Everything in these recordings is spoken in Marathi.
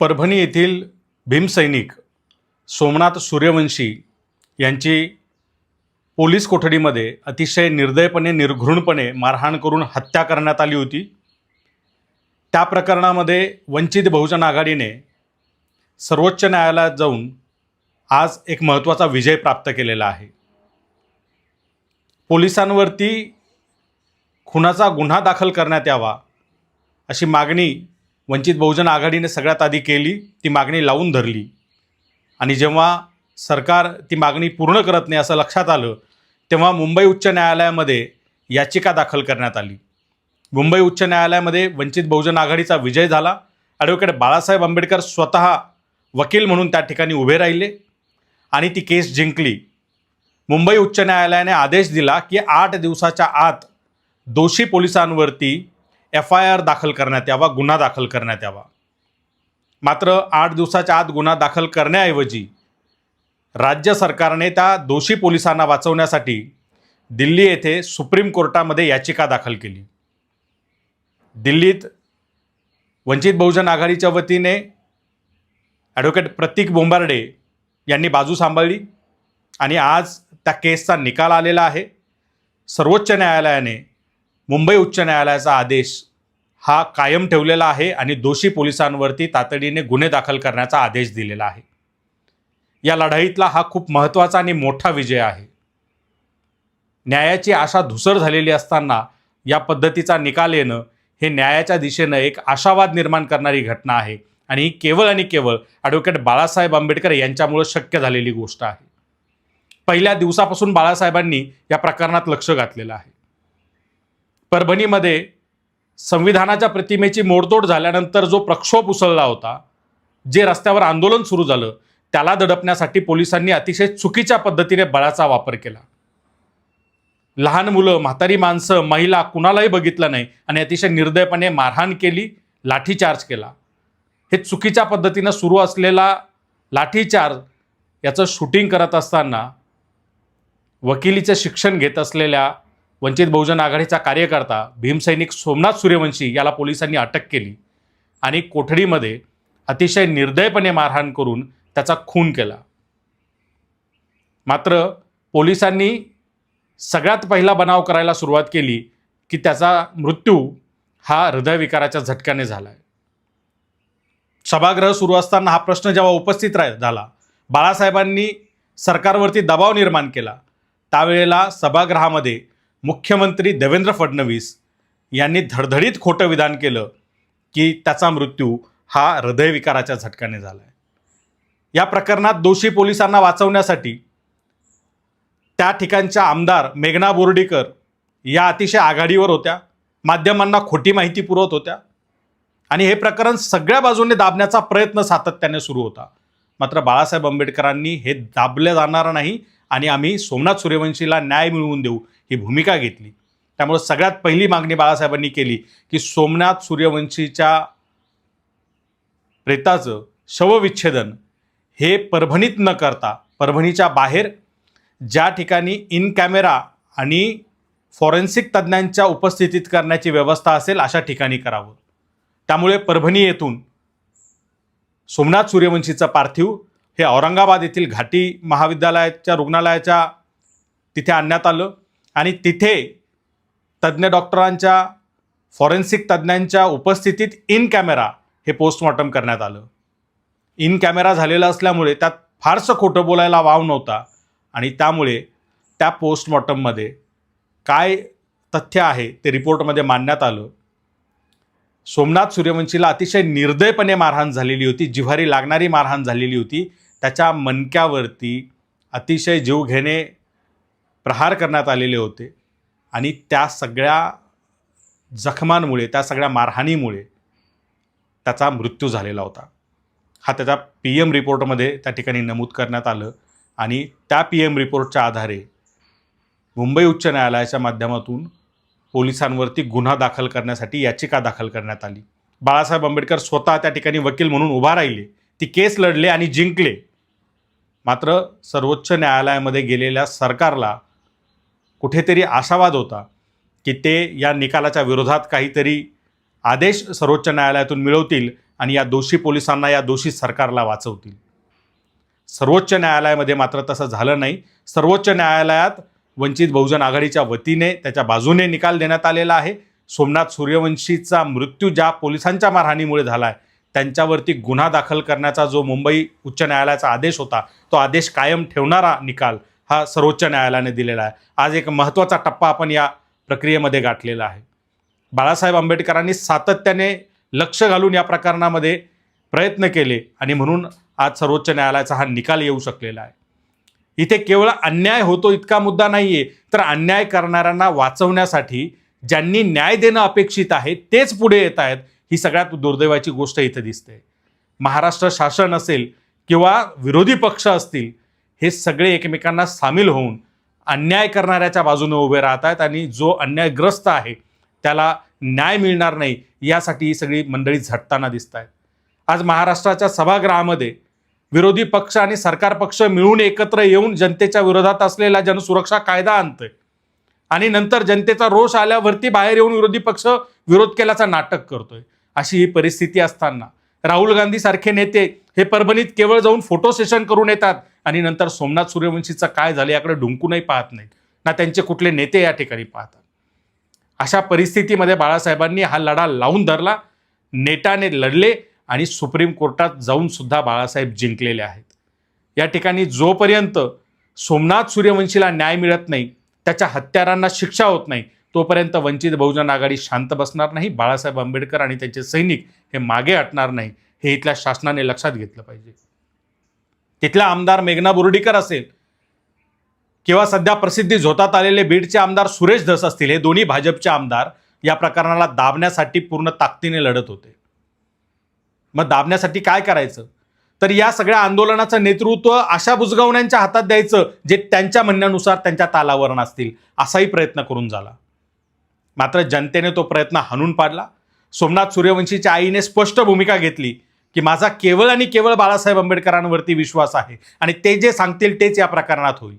परभणी येथील भीमसैनिक सोमनाथ सूर्यवंशी यांची पोलीस कोठडीमध्ये अतिशय निर्दयपणे निर्घृणपणे मारहाण करून हत्या करण्यात आली होती. त्या प्रकरणामध्ये वंचित बहुजन आघाडीने सर्वोच्च न्यायालयात जाऊन आज एक महत्त्वाचा विजय प्राप्त केलेला आहे. पोलिसांवरती खुनाचा गुन्हा दाखल करण्यात यावा अशी मागणी वंचित बहुजन आघाडीने सगळ्यात आधी केली ती मागणी लावून धरली. आणि जेव्हा सरकार ती मागणी पूर्ण करत नाही असं लक्षात आलं तेव्हा मुंबई उच्च न्यायालयामध्ये याचिका दाखल करण्यात आली. मुंबई उच्च न्यायालयामध्ये वंचित बहुजन आघाडीचा विजय झाला. ॲडव्होकेट बाळासाहेब आंबेडकर स्वतः वकील म्हणून त्या ठिकाणी उभे राहिले आणि ती केस जिंकली. मुंबई उच्च न्यायालयाने आदेश दिला की आठ दिवसाच्या आत दोषी पोलिसांवरती एफ आय आर दाखल करण्यात यावा गुन्हा दाखल करण्यात यावा. मात्र आठ दिवसाच्या आत गुन्हा दाखल करण्याऐवजी राज्य सरकारने त्या दोषी पोलिसांना वाचवण्यासाठी दिल्ली येथे सुप्रीम कोर्टामध्ये याचिका दाखल केली. दिल्लीत वंचित बहुजन आघाडीच्या वतीने ॲडव्होकेट प्रतीक बोंबार्डे यांनी बाजू सांभाळली आणि आज त्या केसचा निकाल आलेला आहे. सर्वोच्च न्यायालयाने मुंबई उच्च न्यायालयाचा आदेश हा कायम ठेवलेला आहे आणि दोषी पोलिसांवरती तातडीने गुन्हे दाखल करण्याचा आदेश दिलेला आहे. या लढाईतला हा खूप महत्त्वाचा आणि मोठा विजय आहे. न्यायाची आशा धुसर झालेली असताना या पद्धतीचा निकाल येणं हे न्यायाच्या दिशेनं एक आशावाद निर्माण करणारी घटना आहे आणि ही केवळ आणि केवळ ॲडव्होकेट बाळासाहेब आंबेडकर यांच्यामुळं शक्य झालेली गोष्ट आहे. पहिल्या दिवसापासून बाळासाहेबांनी या प्रकरणात लक्ष घातलेलं आहे. परभणीमध्ये संविधानाच्या प्रतिमेची मोडतोड झाल्यानंतर जो प्रक्षोभ उसळला होता जे रस्त्यावर आंदोलन सुरू झालं त्याला दडपण्यासाठी पोलिसांनी अतिशय चुकीच्या पद्धतीने बळाचा वापर केला. लहान मुलं म्हातारी माणसं महिला कुणालाही बघितलं नाही आणि अतिशय निर्दयपणे मारहाण केली लाठीचार्ज केला. हे चुकीच्या पद्धतीनं सुरू असलेला लाठीचार्ज याचं शूटिंग करत असताना वकिलीचं शिक्षण घेत असलेल्या वंचित बहुजन आघाडीचा कार्यकर्ता भीमसैनिक सोमनाथ सूर्यवंशी याला पोलिसांनी अटक केली आणि कोठडीमध्ये अतिशय निर्दयपणे मारहाण करून त्याचा खून केला. मात्र पोलिसांनी सगळ्यात पहिला बनाव करायला सुरुवात केली की त्याचा मृत्यू हा हृदयविकाराच्या झटक्याने झाला आहे सभागृह सुरू असताना हा प्रश्न जेव्हा उपस्थित राह झाला बाळासाहेबांनी सरकारवरती दबाव निर्माण केला. त्यावेळेला सभागृहामध्ये मुख्यमंत्री देवेंद्र फडणवीस यांनी धडधडीत खोटं विधान केलं की त्याचा मृत्यू हा हृदयविकाराच्या झटक्याने झाला आहे या प्रकरणात दोषी पोलिसांना वाचवण्यासाठी त्या ठिकाणच्या आमदार मेघना बोर्डीकर या अतिशय आघाडीवर होत्या माध्यमांना खोटी माहिती पुरवत होत्या आणि हे प्रकरण सगळ्या बाजूने दाबण्याचा प्रयत्न सातत्याने सुरू होता. मात्र बाळासाहेब आंबेडकरांनी हे दाबलं जाणार नाही आणि आम्ही सोमनाथ सूर्यवंशीला न्याय मिळवून देऊ ही भूमिका घेतली. त्यामुळं सगळ्यात पहिली मागणी बाळासाहेबांनी केली की सोमनाथ सूर्यवंशीच्या प्रेताचं शवविच्छेदन हे परभणीत न करता परभणीच्या बाहेर ज्या ठिकाणी इन कॅमेरा आणि फॉरेन्सिक तज्ज्ञांच्या उपस्थितीत करण्याची व्यवस्था असेल अशा ठिकाणी करावं. त्यामुळे परभणी येथून सोमनाथ सूर्यवंशीचं पार्थिव हे औरंगाबाद येथील घाटी महाविद्यालयाच्या रुग्णालयाच्या तिथे आणण्यात आलं. आणि तिथे तज्ज्ञ डॉक्टरांच्या फॉरेन्सिक तज्ज्ञांच्या उपस्थितीत इन कॅमेरा हे पोस्टमॉर्टम करण्यात आलं. इन कॅमेरा झालेला असल्यामुळे त्यात फारसं खोटं बोलायला वाव नव्हता आणि त्यामुळे त्या पोस्टमॉर्टममध्ये काय तथ्य आहे ते रिपोर्टमध्ये मांडण्यात आलं. सोमनाथ सूर्यवंशीला अतिशय निर्दयपणे मारहाण झालेली होती जिव्हारी लागणारी मारहाण झालेली होती त्याच्या मणक्यावरती अतिशय जीवघेणे प्रहार करण्यात आलेले होते. आणि त्या सगळ्या जखमांमुळे त्या सगळ्या मारहाणीमुळे त्याचा मृत्यू झालेला होता. हा त्याचा पी एम रिपोर्टमध्ये त्या ठिकाणी नमूद करण्यात आलं आणि त्या पी एम रिपोर्टच्या आधारे मुंबई उच्च न्यायालयाच्या माध्यमातून पोलिसांवरती गुन्हा दाखल करण्यासाठी याचिका दाखल करण्यात आली. बाळासाहेब आंबेडकर स्वतः त्या ठिकाणी वकील म्हणून उभा राहिले. ती केस लढले आणि जिंकले. मात्र सर्वोच्च न्यायालयामध्ये गेलेल्या सरकारला कुठेतरी आशावाद होता की ते या निकालाच्या विरोधात काहीतरी आदेश सर्वोच्च न्यायालयातून मिळवतील आणि या दोषी पोलिसांना या दोषी सरकारला वाचवतील. सर्वोच्च न्यायालयामध्ये मात्र तसं झालं नाही. सर्वोच्च न्यायालयात वंचित बहुजन आघाडीच्या वतीने त्याच्या बाजूने निकाल देण्यात आलेला आहे. सोमनाथ सूर्यवंशीचा मृत्यू ज्या पोलिसांच्या मारहाणीमुळे झाला आहे त्यांच्यावरती गुन्हा दाखल करण्याचा जो मुंबई उच्च न्यायालयाचा आदेश होता तो आदेश कायम ठेवणारा निकाल हा सर्वोच्च न्यायालयाने दिलेला आहे. आज एक महत्त्वाचा टप्पा आपण या प्रक्रियेमध्ये गाठलेला आहे. बाळासाहेब आंबेडकरांनी सातत्याने लक्ष घालून या प्रकरणामध्ये प्रयत्न केले आणि म्हणून आज सर्वोच्च न्यायालयाचा हा निकाल येऊ शकलेला आहे. इथे केवळ अन्याय होतो इतका मुद्दा नाही आहे तर अन्याय करणाऱ्यांना वाचवण्यासाठी ज्यांनी न्याय देणं अपेक्षित आहे तेच पुढे येत आहेत ही सगळ्यात दुर्दैवाची गोष्ट इथं दिसते. महाराष्ट्र शासन असेल किंवा विरोधी पक्ष असतील हे सगळे एकमेकांना सामील होऊन अन्याय करणाऱ्याच्या बाजूने उभे राहत आहेत आणि जो अन्यायग्रस्त आहे त्याला न्याय मिळणार नाही यासाठी ही सगळी मंडळी झटताना दिसत आहेत आज महाराष्ट्राच्या सभागृहामध्ये विरोधी पक्ष आणि सरकार पक्ष मिळून एकत्र येऊन जनतेच्या विरोधात असलेला जनसुरक्षा कायदा आणतोय. आणि नंतर जनतेचा रोष आल्यावरती बाहेर येऊन विरोधी पक्ष विरोध केल्याचं नाटक करतोय. अशी ही परिस्थिती असताना राहुल गांधी सारखे नेते हे परभणीत केवळ जाऊन फोटो सेशन करून येतात. आणि नंतर सोमनाथ सूर्यवंशीचं काय झालं याकडे ढुंकूनही पाहत नाहीत. ना त्यांचे कुठले नेते या ठिकाणी पाहतात. अशा परिस्थितीमध्ये बाळासाहेबांनी हा लढा लावून धरला. नेटाने लढले आणि सुप्रीम कोर्टात जाऊन सुद्धा बाळासाहेब जिंकलेले आहेत. या ठिकाणी जोपर्यंत सोमनाथ सूर्यवंशीला न्याय मिळत नाही त्याच्या हत्यारांना शिक्षा होत नाही तोपर्यंत वंचित बहुजन आघाडी शांत बसणार नाही बाळासाहेब आंबेडकर आणि त्यांचे सैनिक हे मागे हटणार नाही हे इथल्या शासनाने लक्षात घेतलं पाहिजे. तिथला आमदार मेघना बोर्डीकर असेल किंवा सध्या प्रसिद्धी झोतात आलेले बीडचे आमदार सुरेश धस असतील हे दोन्ही भाजपचे आमदार या प्रकरणाला दाबण्यासाठी पूर्ण ताकदीने लढत होते. मग दाबण्यासाठी काय करायचं? तर या सगळ्या आंदोलनाचं नेतृत्व अशा बुजगावण्यांच्या हातात द्यायचं जे त्यांच्या म्हणण्यानुसार त्यांच्या तालावर नसतील असाही प्रयत्न करून झाला. मात्र जनतेने तो प्रयत्न हाणून पाडला. सोमनाथ सूर्यवंशीच्या आईने स्पष्ट भूमिका घेतली की माझा केवळ आणि केवळ बाळासाहेब आंबेडकरांवरती विश्वास आहे आणि ते जे सांगतील तेच या प्रकरणात होईल.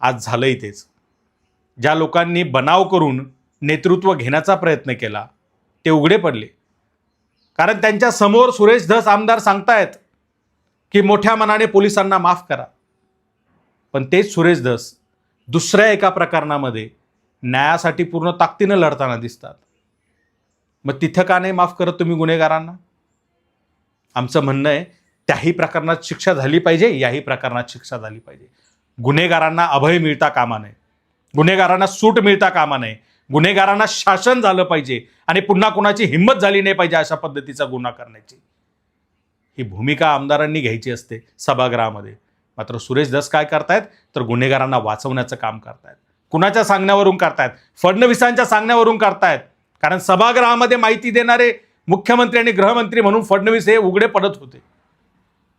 आज झालंही तेच. ज्या लोकांनी बनाव करून नेतृत्व घेण्याचा प्रयत्न केला ते उघडे पडले. कारण त्यांच्यासमोर सुरेश धस आमदार सांगतायत की मोठ्या मनाने पोलिसांना माफ करा. पण तेच सुरेश धस दुसऱ्या एका प्रकरणामध्ये न्यायासाठी पूर्ण ताकदीनं लढताना दिसतात. मग तिथं का नाही माफ करत तुम्ही गुन्हेगारांना? आमचं म्हणणं आहे त्याही प्रकरणात शिक्षा झाली पाहिजे याही प्रकरणात शिक्षा झाली पाहिजे. गुन्हेगारांना अभय मिळता कामा नये. गुन्हेगारांना सूट मिळता कामा नये. गुन्हेगारांना शासन झालं पाहिजे आणि पुन्हा कुणाची हिंमत झाली नाही पाहिजे अशा पद्धतीचा गुन्हा करण्याची. ही भूमिका आमदारांनी घ्यायची असते सभागृहामध्ये. मात्र सुरेश दस काय करतायत? तर गुन्हेगारांना वाचवण्याचं काम करतायत. कुणाच्या सांगण्यावरून करतायत? फडणवीसांच्या सांगण्यावरून करतायत. कारण सभागृहामध्ये माहिती देणारे मुख्यमंत्री आणि गृहमंत्री म्हणून फडणवीस हे उघडे पडत होते.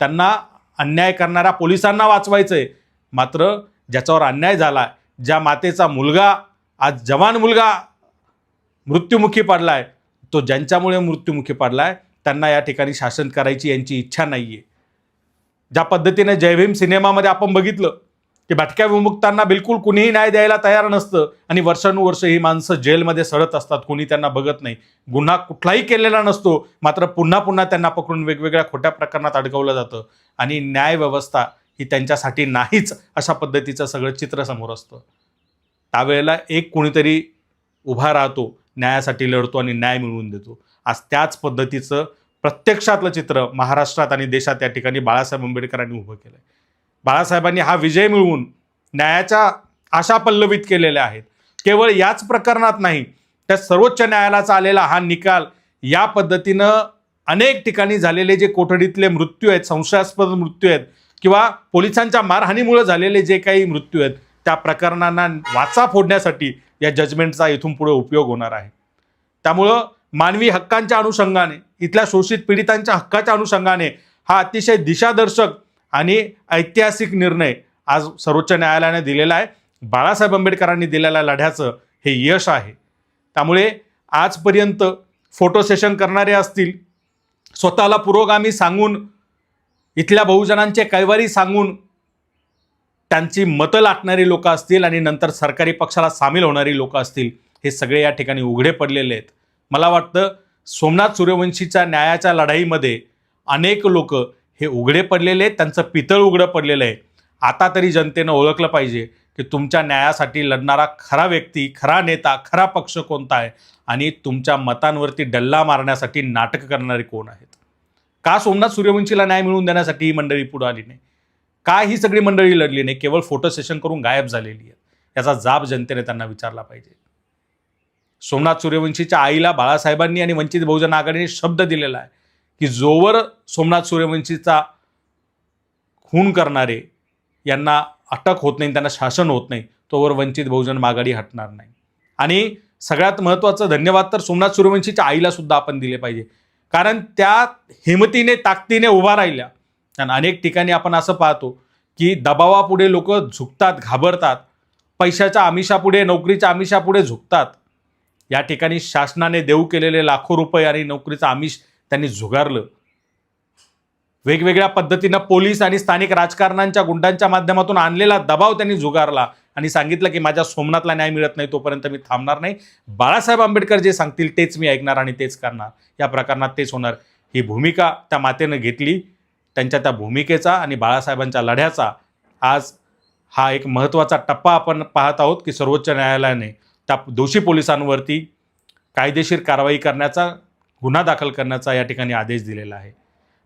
त्यांना अन्याय करणाऱ्या पोलिसांना वाचवायचं आहे मात्र ज्याच्यावर अन्याय झाला ज्या मातेचा मुलगा आज जवान मुलगा मृत्युमुखी पडला आहे तो ज्यांच्यामुळे मृत्युमुखी पडला आहे त्यांना या ठिकाणी शासन करायची यांची इच्छा नाही आहे ज्या पद्धतीने जयभीम सिनेमामध्ये आपण बघितलं की भटक्या विमुक्तांना बिलकुल कुणीही न्याय द्यायला तयार नसतं. आणि वर्षानुवर्ष ही माणसं जेलमध्ये सडत असतात. कोणी त्यांना बघत नाही. गुन्हा कुठलाही केलेला नसतो. मात्र पुन्हा पुन्हा त्यांना पकडून वेगवेगळ्या खोट्या प्रकरणात अडकवलं जातं. आणि न्याय व्यवस्था ही त्यांच्यासाठी नाहीच अशा पद्धतीचं सगळं चित्र समोर असतं. त्यावेळेला एक कोणीतरी उभा राहतो न्यायासाठी लढतो आणि न्याय मिळवून देतो. आज त्याच पद्धतीचं प्रत्यक्षातलं चित्र महाराष्ट्रात आणि देशात या ठिकाणी बाळासाहेब आंबेडकरांनी उभं केलं आहे बाळासाहेबांनी हा विजय मिळवून न्यायाच्या आशा पल्लवित केलेल्या आहेत. केवळ याच प्रकरणात नाही त्या सर्वोच्च न्यायालयाचा आलेला हा निकाल या पद्धतीनं अनेक ठिकाणी झालेले जे कोठडीतले मृत्यू आहेत संशयास्पद मृत्यू आहेत किंवा पोलिसांच्या मारहाणीमुळे झालेले जे काही मृत्यू आहेत त्या प्रकरणांना वाचा फोडण्यासाठी या जजमेंटचा इथून पुढे उपयोग होणार आहे. त्यामुळं मानवी हक्कांच्या अनुषंगाने इथल्या शोषित पीडितांच्या हक्काच्या अनुषंगाने हा अतिशय दिशादर्शक आणि ऐतिहासिक निर्णय आज सर्वोच्च न्यायालयाने दिलेला आहे. बाळासाहेब आंबेडकरांनी दिलेल्या लढ्याचं हे यश आहे. त्यामुळे आजपर्यंत फोटो सेशन करणारे असतील स्वतःला पुरोगामी सांगून इथल्या बहुजनांचे कैवारी सांगून त्यांची मतं लाटणारी लोकं असतील आणि नंतर सरकारी पक्षाला सामील होणारी लोकं असतील हे सगळे या ठिकाणी उघडे पडलेले आहेत. मला वाटतं सोमनाथ सूर्यवंशीच्या न्यायाच्या लढाईमध्ये अनेक लोक हे उघडे पडलेले आहेत त्यांचं पितळ उघडं पडलेलं आहे. आता तरी जनतेनं ओळखलं पाहिजे की तुमच्या न्यायासाठी लढणारा खरा व्यक्ती खरा नेता खरा पक्ष कोणता आहे आणि तुमच्या मतांवरती डल्ला मारण्यासाठी नाटक करणारे कोण आहेत? का सोमनाथ सूर्यवंशीला न्याय मिळवून देण्यासाठी ही मंडळी पुढे आली नाही? का ही सगळी मंडळी लढली नाही? केवळ फोटो सेशन करून गायब झालेली आहे याचा जाब जनतेने त्यांना विचारला पाहिजे. सोमनाथ सूर्यवंशीच्या आईला बाळासाहेबांनी आणि वंचित बहुजन आघाडीने शब्द दिलेला आहे. की जोवर सोमनाथ सूर्यवंशीचा खून करणारे यांना अटक होत नाही त्यांना शासन होत नाही तोवर वंचित बहुजन माघाडी हटणार नाही. आणि सगळ्यात महत्त्वाचं धन्यवाद तर सोमनाथ सूर्यवंशीच्या आईला सुद्धा आपण दिले पाहिजे. कारण त्या हिमतीने ताकदीने उभा राहिल्या. कारण अनेक ठिकाणी आपण असं पाहतो की दबावापुढे लोक झुकतात घाबरतात. पैशाच्या आमिषापुढे नोकरीच्या आमिषापुढे झुकतात. या ठिकाणी शासनाने देऊ केलेले लाखो रुपये आणि नोकरीचं आमिष त्यांनी झुगारलं. वेगवेगळ्या पद्धतीनं पोलीस आणि स्थानिक राजकारणांच्या गुंडांच्या माध्यमातून आणलेला दबाव त्यांनी झुगारला आणि सांगितलं की माझ्या सोमनाथला न्याय मिळत नाही तोपर्यंत मी थांबणार नाही. बाळासाहेब आंबेडकर जे सांगतील तेच मी ऐकणार आणि तेच करणार. या प्रकरणात तेच होणार. ही भूमिका त्या मातेनं घेतली. त्यांच्या त्या भूमिकेचा आणि बाळासाहेबांच्या लढ्याचा आज हा एक महत्त्वाचा टप्पा आपण पाहत आहोत की सर्वोच्च न्यायालयाने त्या दोषी पोलिसांवरती कायदेशीर कारवाई करण्याचा गुन्हा दाखल करण्याचा या ठिकाणी आदेश दिलेला आहे.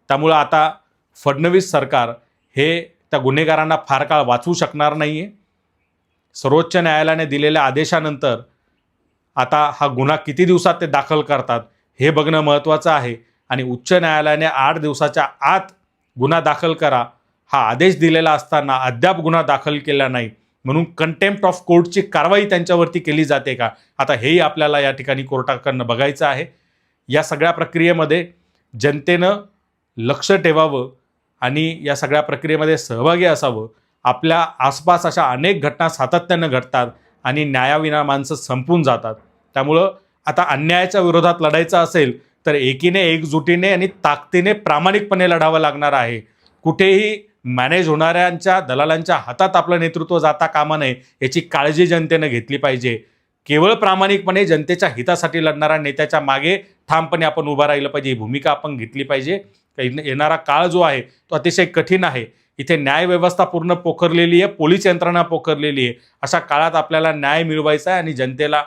त्यामुळं आता फडणवीस सरकार हे त्या गुन्हेगारांना फार काळ वाचवू शकणार नाही आहे सर्वोच्च न्यायालयाने दिलेल्या आदेशानंतर आता हा गुन्हा किती दिवसात ते दाखल करतात हे बघणं महत्त्वाचं आहे आणि उच्च न्यायालयाने आठ दिवसाच्या आत गुन्हा दाखल करा हा आदेश दिलेला असताना अद्याप गुन्हा दाखल केला नाही म्हणून कंटेम्प्ट ऑफ कोर्टची कारवाई त्यांच्यावरती केली जाते का? आता हेही आपल्याला या ठिकाणी कोर्टाकडनं बघायचं आहे. या सगळ्या प्रक्रियेमध्ये जनतेनं लक्ष ठेवावं आणि या सगळ्या प्रक्रियेमध्ये सहभागी असावं. आपल्या आसपास अशा अनेक घटना सातत्यानं घडतात आणि न्यायाविना माणसं संपून जातात. त्यामुळं आता अन्यायाच्या विरोधात लढायचं असेल तर एकीने एकजुटीने आणि ताकदीने प्रामाणिकपणे लढावं लागणार आहे. कुठेही मॅनेज होणाऱ्यांच्या दलालांच्या हातात आपलं नेतृत्व जाता कामा नये याची काळजी जनतेनं घेतली पाहिजे. केवळ प्रामाणिकपणे जनतेच्या हितासाठी लढणाऱ्या नेत्याच्या मागे ठामपणे आपण उभं राहिलं पाहिजे. ही भूमिका आपण घेतली पाहिजे. येणारा काळ जो आहे तो अतिशय कठीण आहे. इथे न्यायव्यवस्था पूर्ण पोखरलेली आहे पोलीस यंत्रणा पोखरलेली आहे. अशा काळात आपल्याला न्याय मिळवायचा आहे आणि जनतेला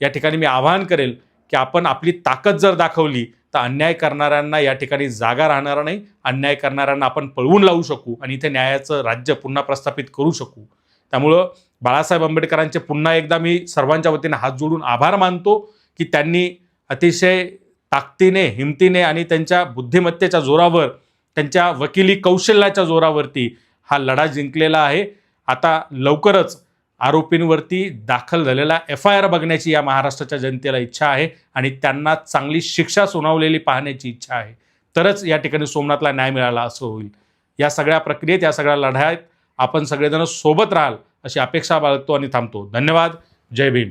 या ठिकाणी मी आवाहन करेल की आपण आपली ताकद जर दाखवली तर अन्याय करणाऱ्यांना या ठिकाणी जागा राहणार नाही. अन्याय करणाऱ्यांना आपण पळवून लावू शकू आणि इथे न्यायाचं राज्य पुन्हा प्रस्थापित करू शकू. त्यामुळं बाळासाहेब आंबेडकरांचे पुन्हा एकदा मी सर्वांच्या वतीने हात जोडून आभार मानतो की त्यांनी अतिशय ताकदीने हिमतीने आणि त्यांच्या बुद्धिमत्तेच्या जोरावर त्यांच्या वकिली कौशल्याच्या जोरावरती हा लढा जिंकलेला आहे. आता लवकरच आरोपींवरती दाखल झालेला एफ आय आर बघण्याची या महाराष्ट्राच्या जनतेला इच्छा आहे आणि त्यांना चांगली शिक्षा सुनावलेली पाहण्याची इच्छा आहे. तरच या ठिकाणी सोमनाथला न्याय मिळाला असं होईल. या सगळ्या प्रक्रियेत या सगळ्या लढ्यात आपण सगळेजण सोबत राहाल अशी अपेक्षा बाळगतो आणि थांबतो. धन्यवाद. जय भीम.